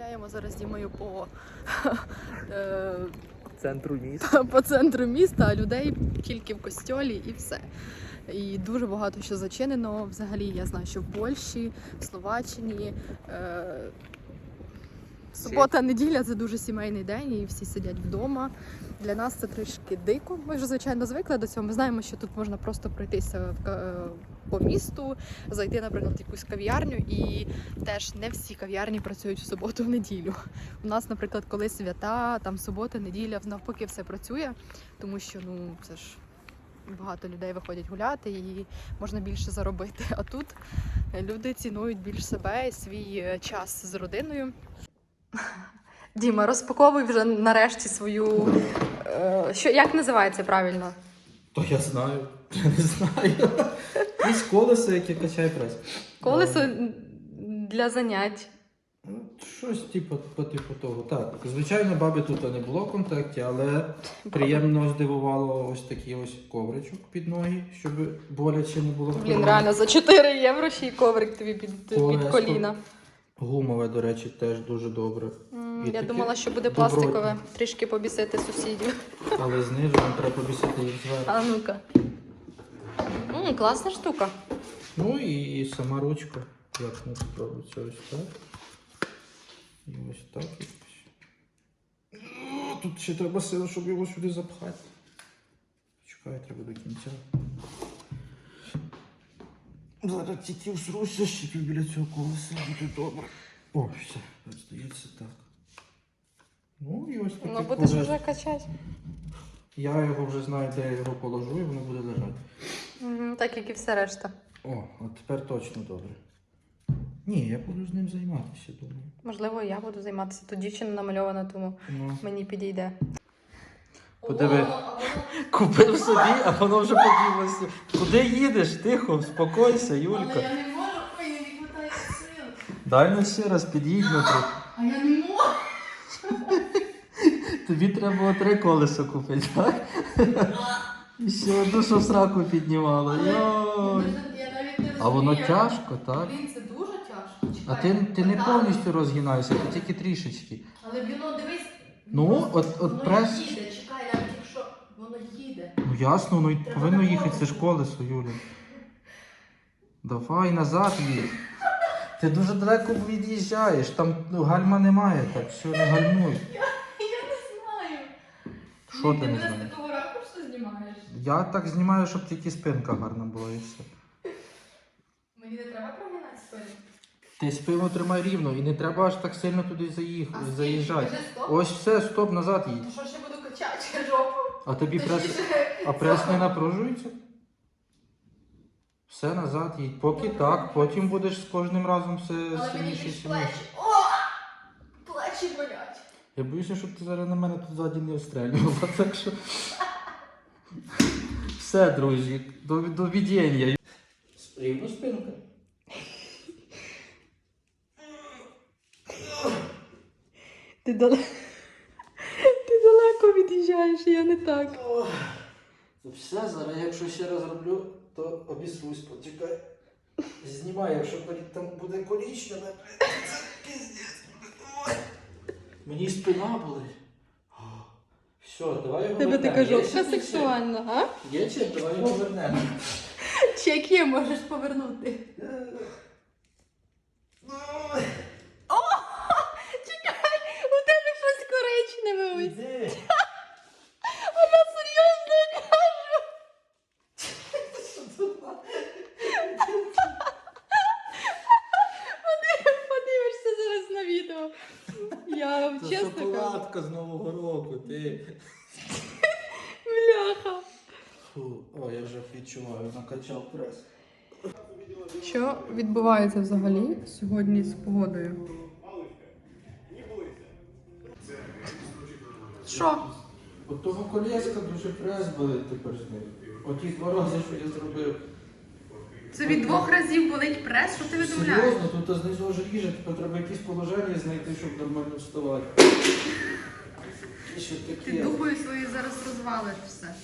Гуляємо зараз з Дімою по, е, Центру міста. по центру міста, а людей тільки в костьолі і все. І дуже багато що зачинено. Взагалі, я знаю, що в Польщі, в Словаччині. Е, Субота, неділя це дуже сімейний день, і всі сидять вдома. Для нас це трішки дико. Ми вже звичайно звикли до цього. Ми знаємо, що тут можна просто пройтися в по місту, зайти, наприклад, в якусь кав'ярню, і теж не всі кав'ярні працюють в суботу в неділю. У нас, наприклад, коли свята, там субота, неділя, навпаки, все працює, тому що ну це ж багато людей виходять гуляти і можна більше заробити. А тут люди цінують більш себе і свій е, час з родиною. Діма, розпаковуй вже нарешті свою. е, Що як називається правильно? То я знаю. Я не знаю. Якісь колесо, яке качає прес. Колесо для занять. Ну, Щось типу, по типу того. Так, звичайно, баби тут не було в контакті, але приємно здивувало ось такий ось ковричок під ноги, щоб боляче не було. Блін, реально за 4 євро ще й коврик тобі під, під коліна. Гумове, до речі, теж дуже добре. М, Я думала, що буде пластикове, трішки побісити сусідів. Але знизу нам треба побісити їх зверху. А ну-ка. М, класна штука. Ну і, і сама ручка. Як ми спробується ось так. І ось так якось. О, Тут ще треба сила, щоб його сюди запхати. Чекай, треба до кінця. Зараз тільки всруся ще біля цього колеса, буде добре. О, все, здається так. Ну і ось таке. Ну будеш вже качати. Я його вже знаю, де я його положу, і воно буде лежати. Мгм, Так як і все решта. О, от тепер точно добре. Ні, я буду з ним займатися, думаю. Можливо, я буду займатися. Тут дівчина намальована, тому Ну. мені підійде. Подиви. Купив собі, а воно вже поділося. Куди їдеш? Тихо, успокойся, Юлька. я не можу, ой, не хватає сил. Дай ну ще раз під'їдь тут. А я не можу. Тобі треба було три колеса купити, так? І ще одну, що в сраку піднімало. Йой. Я навіть не А воно розумію. тяжко, так? Блін, це дуже тяжко. А Чекай, ти, ти не отак. повністю розгинаєшся, ти тільки трішечки. Але воно дивись. Ну, от- от воно прес- їде, чекай, навіть якщо воно їде. Ну ясно, й повинно їхати, колесо. колесо, Юля. Давай назад їдь. Ти дуже далеко від'їжджаєш, там ну, гальма немає, так все, не гальмуй. Я не знаю. Що ти не мене знаєш? з такого ракурсу знімаєш? Я так знімаю, щоб тільки спинка гарна була і все. Мені не треба промінати спину. Ти спину тримай рівно і не треба аж так сильно туди скільки? заїжджати. Ось все, стоп, назад їдь. Ну що ще буду качати жопу? А тобі прес, а прес не напружується? Все назад їдь. Поки так, потім будеш з кожним разом все Але мені сильніше і більш сильніше. плечі. О! Плечі болять. Я боюся, щоб ти зараз на мене тут ззаді не обстрілювала, так що. Все, друзі, до, до від'єння. Рівно спинка. Ти далеко. Ти я не так. Це все зараз, якщо ще раз роблю, то обісрусь, почекай. Знімай, якщо там буде корічневе, це піздець. Мені спина болить. Все, давай його Тебе така жопка сексуальна, а? Є чек, давай його вернемо. Чек є, можеш повернути. О! Чекай, у тебе щось коричневе ось. Іди. А я серйозно кажу. Поди- Подивишся зараз на відео. Я вам Це чесно кажу. з Нового року, ти. Бляха. Фу, о, я вже відчуваю, накачав прес. Що відбувається взагалі сьогодні з погодою? Що? От того колеска дуже прес болить тепер з ним. Оті два рази, що я зробив. Це від двох разів болить прес, що ти видумляєш? Серйозно, тут знизу аж ріже, тепер треба якесь положення знайти, щоб нормально вставати. Що Ти таке? дупою свою зараз розвалиш все.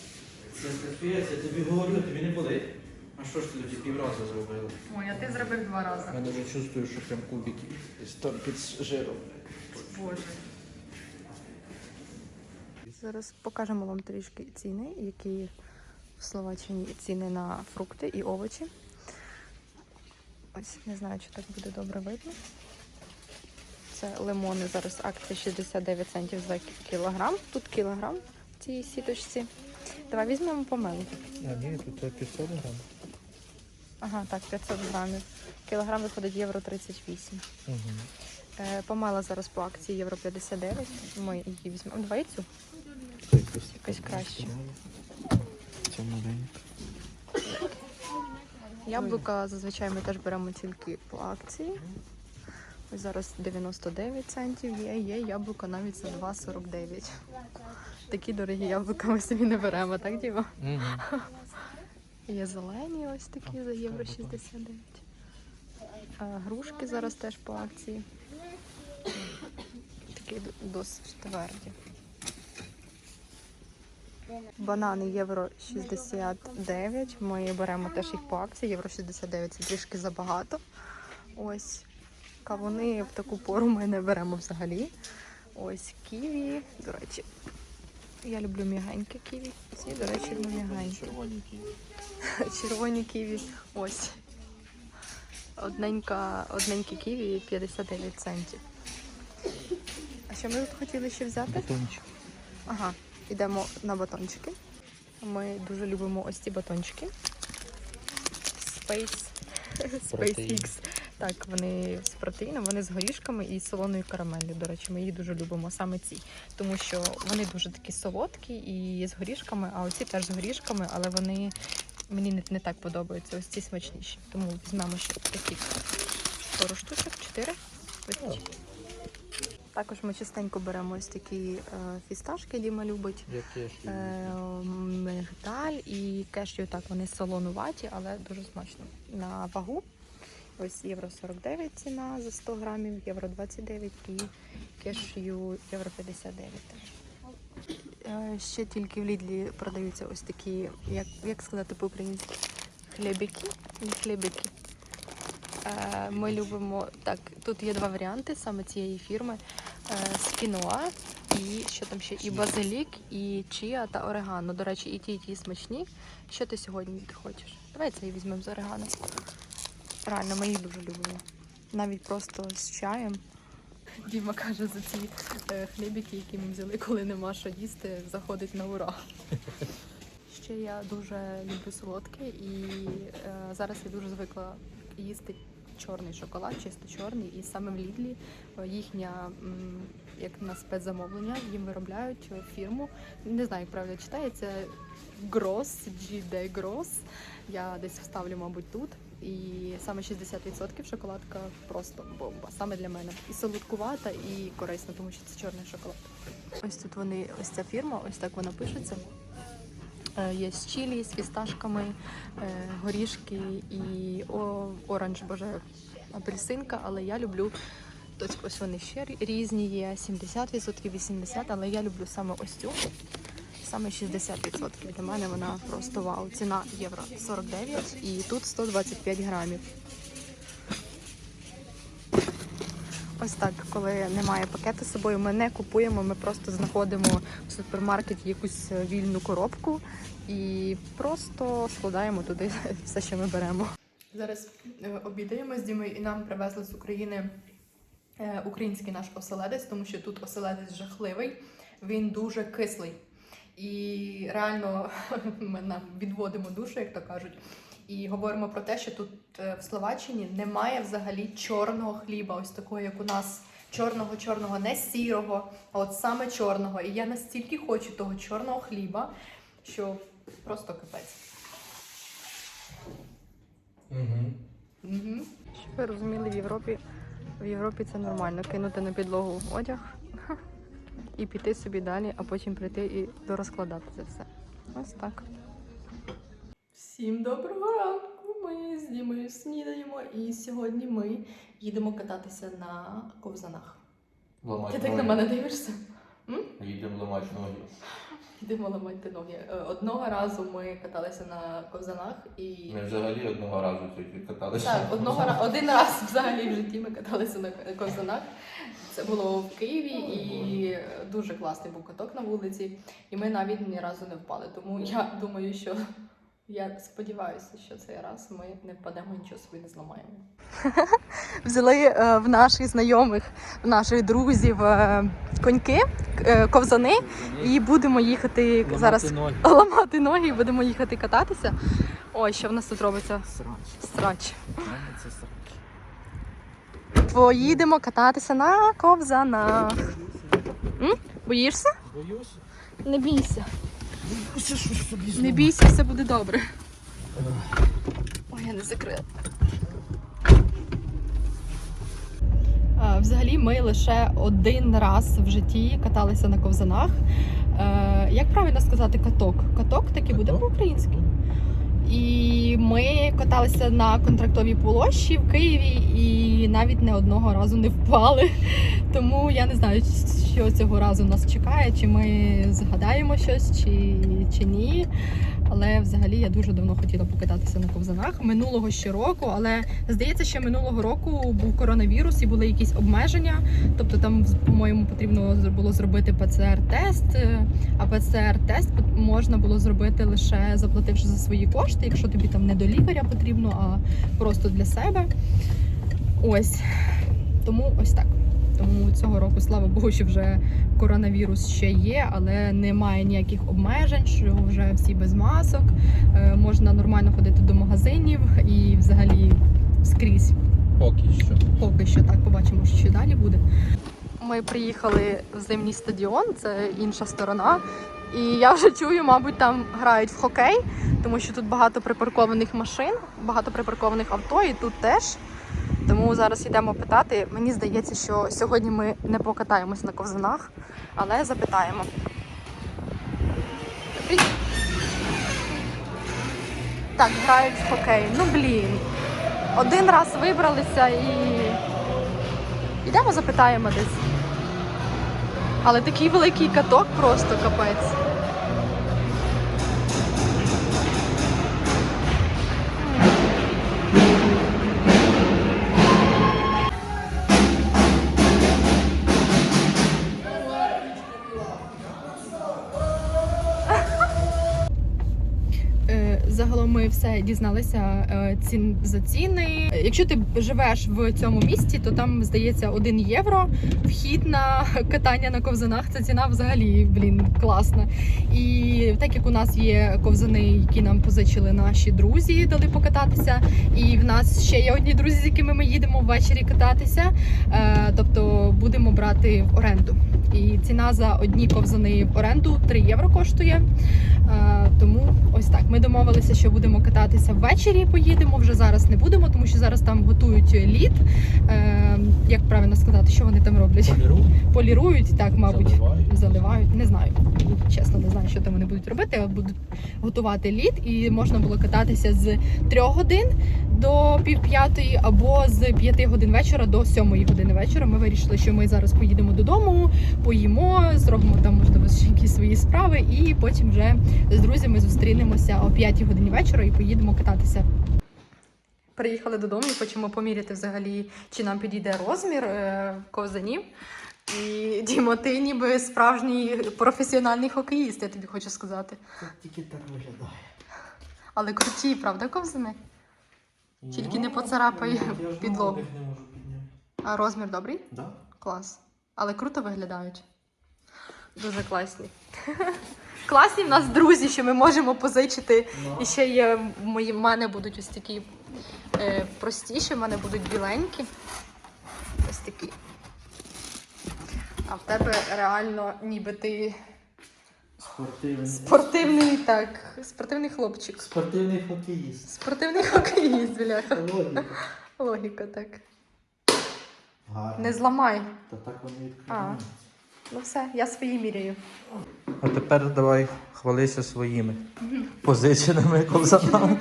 Це капець, я тобі говорю, тобі не болить. А що ж ти тоді півраза зробила? Ой, а ти зробив два рази. Я навіть чувствую, що прям кубики десь там під жиром. Боже. Зараз покажемо вам трішки ціни, які в Словаччині ціни на фрукти і овочі. Ось не знаю, чи так буде добре видно. Це лимони зараз акція 69 центів за кілограм. Тут кілограм в цій сіточці. Давай візьмемо помелу. А ні, тут 500 грам. Ага, так, 500 грамів. Кілограм виходить євро 38. Угу. Е, помела зараз по акції євро 59. Ми її візьмемо. Давай цю. Якось, Якось краще. Це маленька. Яблука зазвичай ми теж беремо тільки по акції. Ось зараз 99 центів є, є яблука навіть за 2,49. Такі дорогі яблука ми собі не беремо, так, Діма? Угу. Є зелені ось такі за євро 69. А грушки зараз теж по акції. Такі досить тверді. Банани євро 69. Ми беремо теж їх по акції. Євро 69 це трішки забагато. Ось. Кавуни в таку пору ми не беремо взагалі. Ось ківі. До речі, я люблю м'ягеньке ківі. Ці, до речі, м'ягенькі. Червоні ківі. Ось. Одненька, одненькі ківі 59 центів. А що ми тут хотіли ще взяти? Батончик. Ага, йдемо на батончики. Ми дуже любимо ось ці батончики. Space. SpaceX. Так, вони з протеїном, вони з горішками і солоною карамеллю. До речі, ми їх дуже любимо саме ці, тому що вони дуже такі солодкі і з горішками, а оці теж з горішками, але вони мені не, не так подобаються. Ось ці смачніші. Тому візьмемо ще такі пару штучок, чотири. Також ми частенько беремо ось такі е, фісташки, Діма любить. Е, мигдаль і кешю, так, вони солонуваті, але дуже смачно. На вагу. Ось євро 49 ціна за 100 грамів, євро 29 і кешю євро 59. Е, Ще тільки в Лідлі продаються ось такі, як, як сказати по-українськи, хлібики. Хлібики. Е, Ми любимо так. Тут є два варіанти саме цієї фірми: Е, спінуа і що там ще і базилік, і чіа та орегано. До речі, і ті, і ті смачні. Що ти сьогодні хочеш? Давай цей візьмемо з орегано. Реально, ми їх дуже любимо. Навіть просто з чаєм. Діма каже за ці е, хлібики, які ми взяли, коли нема що їсти, заходить на ура. Ще я дуже люблю солодке і е, зараз я дуже звикла їсти чорний шоколад, чисто чорний. І саме в Лідлі е, їхня як на спецзамовлення їм виробляють фірму. Не знаю, як правильно читається. Gross, GD Gross. Я десь вставлю, мабуть, тут. І саме 60% шоколадка просто бомба. Саме для мене. І солодкувата, і корисна, тому що це чорний шоколад. Ось тут вони, ось ця фірма, ось так вона пишеться. Е, Є з чилі, з фісташками, е, горішки і оранж, боже, апельсинка, але я люблю. Ось вони ще різні є, 70%, 80%, але я люблю саме ось цю. Саме 60%. Для мене вона просто вау. Ціна євро 49 і тут 125 грамів. Ось так, коли немає пакету з собою, ми не купуємо, ми просто знаходимо в супермаркеті якусь вільну коробку і просто складаємо туди все, що ми беремо. Зараз е, обідаємо з Дімою і нам привезли з України е, український наш оселедець, тому що тут оселедець жахливий, він дуже кислий. І реально ми нам відводимо душу, як то кажуть. І говоримо про те, що тут е, в Словаччині немає взагалі чорного хліба, ось такого, як у нас чорного, чорного, не сірого, а от саме чорного. І я настільки хочу того чорного хліба, що просто капець. Угу. Угу. Щоб ви розуміли, в Європі в Європі це нормально кинути на підлогу одяг і піти собі далі, а потім прийти і дорозкладати це все. Ось так. Всім доброго ранку! Ми з Дімою снідаємо, і сьогодні ми їдемо кататися на ковзанах. Ти так на мене дивишся? Їдемо ламати ноги. Йдемо ламати ноги. Е, Одного разу ми каталися на ковзанах і. Ми взагалі одного разу тільки каталися. Так, одного один раз взагалі в житті ми каталися на ковзанах. Це було в Києві і дуже класний був каток на вулиці. І ми навіть ні разу не впали. Тому я думаю, що я сподіваюся, що цей раз ми не впадемо, нічого собі не зламаємо. Взяли е, в наших знайомих, в наших друзів е, коньки, е, ковзани, і будемо їхати зараз ламати ноги і будемо їхати кататися. Ой, що в нас тут робиться? Срач. Це срач. Поїдемо кататися на ковзанах. М? Боїшся? Боюсь. Не бійся. Боюся, що собі Не бійся, все буде добре. Ой, я не закрила. Взагалі, ми лише один раз в житті каталися на ковзанах. Е, як правильно сказати каток? Каток таки буде по-українськи. І ми каталися на контрактовій площі в Києві і навіть не одного разу не впали. Тому я не знаю, що цього разу нас чекає, чи ми згадаємо щось, чи, чи ні. Але взагалі я дуже давно хотіла покататися на ковзанах минулого ще року. Але здається, що минулого року був коронавірус і були якісь обмеження. Тобто там, по-моєму, потрібно було зробити ПЦР-тест, а ПЦР-тест можна було зробити лише заплативши за свої кошти, якщо тобі там не до лікаря потрібно, а просто для себе. Ось тому ось так. Тому цього року, слава Богу, що вже коронавірус ще є, але немає ніяких обмежень, що вже всі без масок. е, Можна нормально ходити до магазинів і взагалі скрізь Поки що. Поки що так побачимо, що далі буде. Ми приїхали в зимній стадіон, це інша сторона. І я вже чую, мабуть, там грають в хокей, тому що тут багато припаркованих машин, багато припаркованих авто, і тут теж. Тому зараз йдемо питати. Мені здається, що сьогодні ми не покатаємось на ковзанах, але запитаємо. Так, грають в хокей. Ну блін. Один раз вибралися і. Йдемо запитаємо десь. Але такий великий каток просто капець. Дізналися е, цін за ціни. Якщо ти живеш в цьому місті, то там здається 1 євро вхід на катання на ковзанах. Це ціна взагалі блін класна. І так як у нас є ковзани, які нам позичили наші друзі, дали покататися. І в нас ще є одні друзі, з якими ми їдемо ввечері кататися. Е, Тобто будемо брати в оренду. І ціна за одні ковзани в оренду 3 євро коштує. Е, Тому ось так. Ми домовилися, що будемо кататися ввечері. Поїдемо вже зараз не будемо, тому що зараз там готують лід. Е, Як правильно сказати, що вони там роблять? Поліру. Полірують, так, мабуть, Заливають. заливають. Не знаю. Чесно, не знаю, що там вони будуть робити. але Будуть готувати лід, і можна було кататися з 3 годин до пів п'ятої або з 5 годин вечора до 7 години вечора. Ми вирішили, що ми зараз поїдемо додому, поїмо, зробимо там можливо ще якісь свої справи, і потім вже з друзями зустрінемося о 5 годині вечора і поїдемо кататися. Приїхали додому і хочемо поміряти взагалі, чи нам підійде розмір е, ковзанів. І Дімо, ти ніби справжній професіональний хокеїст, я тобі хочу сказати. Це тільки так виглядає. Але круті, правда, ковзани? Тільки не Ну, поцарапай підлогу. А розмір добрий? Да? Клас. Але круто виглядають. Дуже класні. Класні в нас друзі, що ми можемо позичити. Ну. І ще є мої в мене будуть ось такі е, простіші, в мене будуть біленькі. Ось такі. А в тебе реально ніби ти Спортивний. спортивний, так, спортивний хлопчик. Спортивний хокеїст. Спортивний хокеїст, бляха. Логіка. Логіка, так. Гарно. Не зламай. Та так вони відкриваються. Ну все, я свої міряю. А тепер давай хвалися своїми позиченими ковзанами.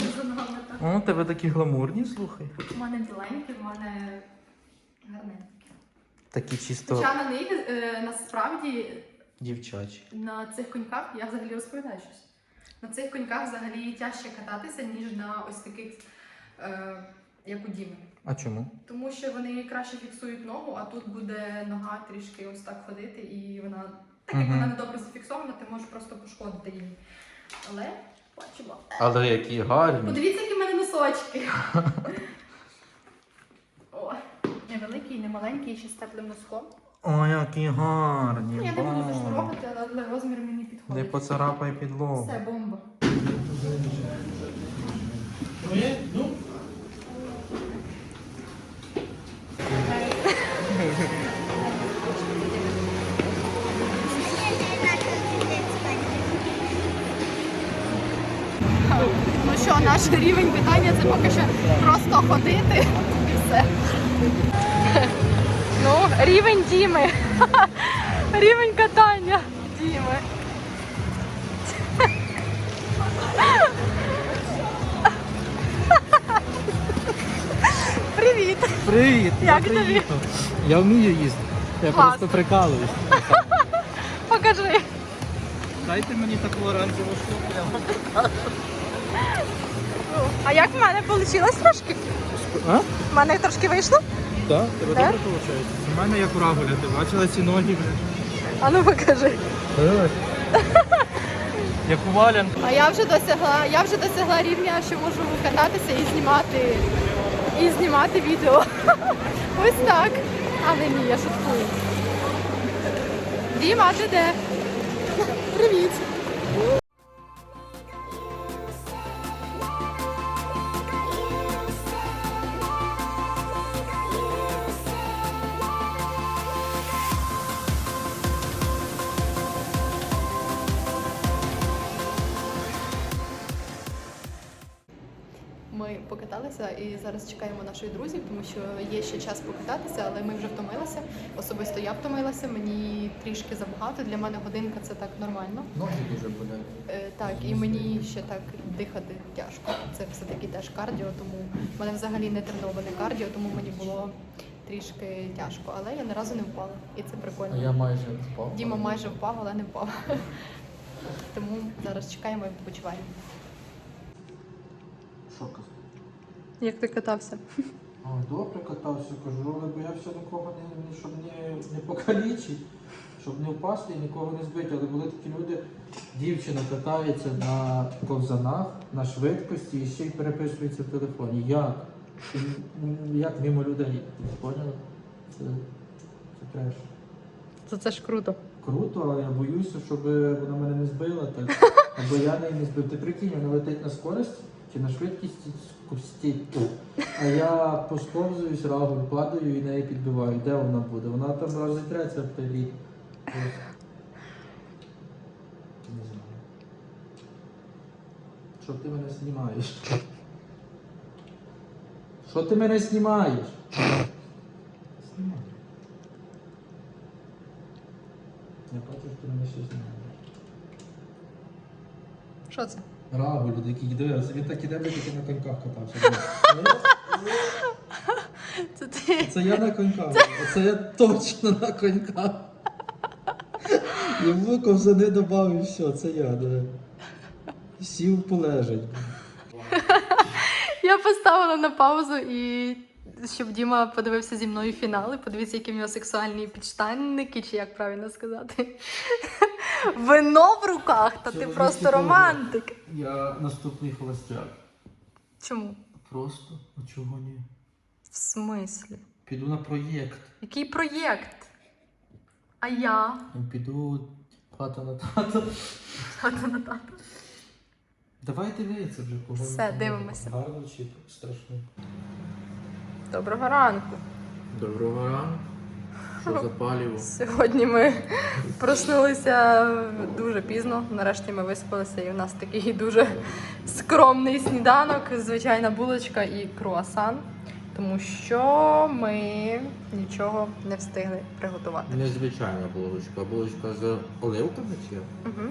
О, тебе такі гламурні, слухай. У мене біленькі, в мене гарненькі. Такі чисто. Хоча на них е, насправді Дівчачі. На цих коньках я взагалі розповідаю щось. На цих коньках взагалі тяжче кататися, ніж на ось таких, е, як у Діми. А чому? Тому що вони краще фіксують ногу, а тут буде нога трішки ось так ходити, і вона, так як Мгм. вона не добре зафіксована, ти можеш просто пошкодити її. Але бачимо. Але які гарні. Подивіться, які в мене носочки. О, невеликий, не маленький, ще з теплим носком. О, які гарні. Ну, я не буду Бам. зашнурувати, але розмір мені Не підходить. поцарапай підлогу. Все, бомба. Ну, що, наш рівень питання це поки що просто ходити. І все. Ну, рівень Діми. Рівень катання Діми. Привіт! Привіт! Як тобі? приїхав. Я вмію їздити. Я Клас. просто прикалуюсь. Покажи. Дайте мені таку оранжеву штуку. А як в мене вийшло трошки? А? В мене трошки вийшло? Так, тебе добре виходить? У мене як рагуля, ти бачила ці ноги, блядь? А ну покажи. Як у Валян. А я вже досягла, я вже досягла рівня, що можу кататися і знімати і знімати відео. Ось так. Але ні, я шуткую. Діма, ти де? Привіт. Наших друзів, тому що є ще час покататися, але ми вже втомилися. Особисто я втомилася. Мені трішки забагато. Для мене годинка це так нормально. Ноги дуже болять. Е, Так, і мені ще так дихати тяжко. Це все таки теж кардіо, тому в мене взагалі не треноване кардіо, тому мені було трішки тяжко. Але я ні разу не впала, і це прикольно. А я майже впав. Діма майже впав, але не впав. Тому зараз чекаємо і відпочиваємо. Що? Як ти катався? А, добре катався, кажу, але боявся нікого не, щоб не, не покалічити, щоб не впасти і нікого не збити. Але були такі люди, дівчина катається на ковзанах, на швидкості і ще й переписується в телефоні. Як? Як мимо людей? Поняли? Це, це треш. Це, це ж круто. Круто, але я боюся, щоб вона мене не збила так. Або я неї не збив. Ти прикинь, вона летить на скорості чи на швидкість скорості. А я посковзуюсь, рагуль, падаю і неї підбиваю. Де вона буде? Вона там розітреться в той лід. Не знаю. Що ти мене знімаєш? Що ти мене знімаєш? Знімай. Я бачу, що ти мене ще знімаєш. Що це? Рагуль, який дивився, він так іде, тільки на коньках катався. Це ти. Це я на коньках. Це я точно на коньках. Йому не додав і все, це я, да. Сів полежать. Я поставила на паузу і щоб Діма подивився зі мною фінали. Подивіться, які в нього сексуальні підштанники, чи як правильно сказати. Вино в руках, та ти Чоловік просто типовий. романтик. Я наступний холостяк. Чому? Просто, а чого ні? В смислі? Піду на проєкт. Який проєкт? А я? Піду хата на тата. Тата на тата. Давай дивитися вже кого. Все, дивимося. Гарно чи страшно. Доброго ранку. Доброго ранку. Що за паліво? Сьогодні ми проснулися дуже пізно. Нарешті ми виспалися, і у нас такий дуже скромний сніданок, звичайна булочка і круасан, тому що ми нічого не встигли приготувати. Незвичайна булочка. Булочка з оливками чи? Угу.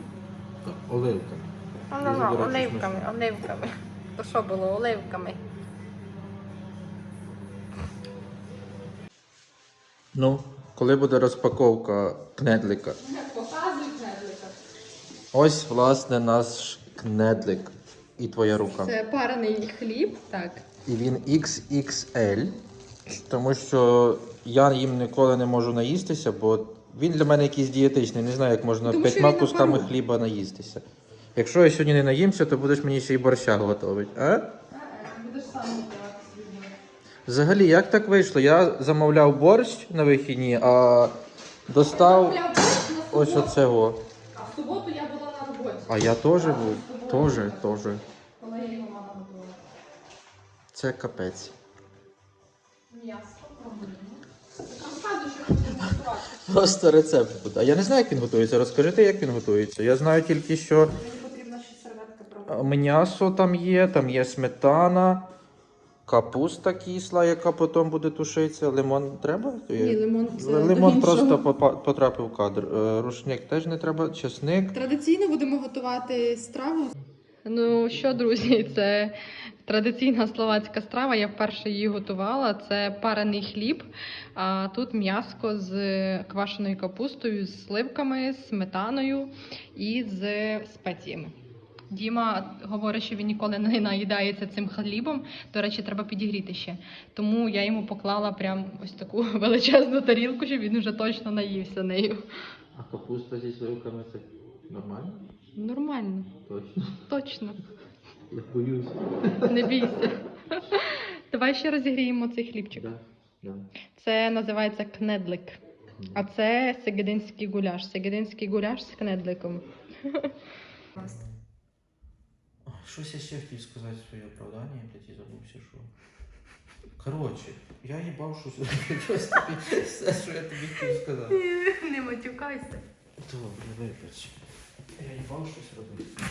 Так, оливками. Ну, до оливками, оливками. То що було оливками? Ну, коли буде розпаковка кнедлика? Показую. Ось, власне, наш кнедлик. І твоя рука. Це парений хліб, так. І він XXL, тому що я їм ніколи не можу наїстися, бо він для мене якийсь дієтичний. Не знаю, як можна Тому що п'ятьма він на кусками пару. хліба наїстися. Якщо я сьогодні не наїмся, то будеш мені ще й борща готувати. А? Будеш сам. Взагалі, як так вийшло? Я замовляв борщ на вихідні, а достав ось оцього. А в суботу я була на роботі. А я теж був. Теж, теж. Коли я його мама готувала. Це капець. М'ясо. Розказуй, що хочеш готувати. Просто рецепт буде. А я не знаю, як він готується. Розкажи ти, як він готується. Я знаю тільки, що Мені потрібна ще серветка м'ясо там є, там є сметана, капуста кисла, яка потім буде тушитися. Лимон треба? Ні, лимон це Лимон просто попа- потрапив в кадр. Е, Рушник теж не треба, чесник. Традиційно будемо готувати страву. Ну що, друзі, це традиційна словацька страва. Я вперше її готувала. Це парений хліб. А тут м'яско з квашеною капустою, з сливками, з сметаною і з спеціями. Діма говорить, що він ніколи не наїдається цим хлібом. До речі, треба підігріти ще. Тому я йому поклала прям ось таку величезну тарілку, щоб він вже точно наївся нею. А капуста зі сливками це нормально? Нормально, Точно. точно. Я боюсь. Не бійся. Давай ще розігріємо цей хлібчик. Да, да. Це називається кнедлик. А це сегединський гуляш. Сегединський гуляш з кнедликом. Щось я ще хотів сказати своє оправдання, я блядь, і забувся, що. Коротше, я їбав щось щось тобі, все, що я тобі хотів сказати. Не матюкайся. Добре, вибач. Я їбав щось робити.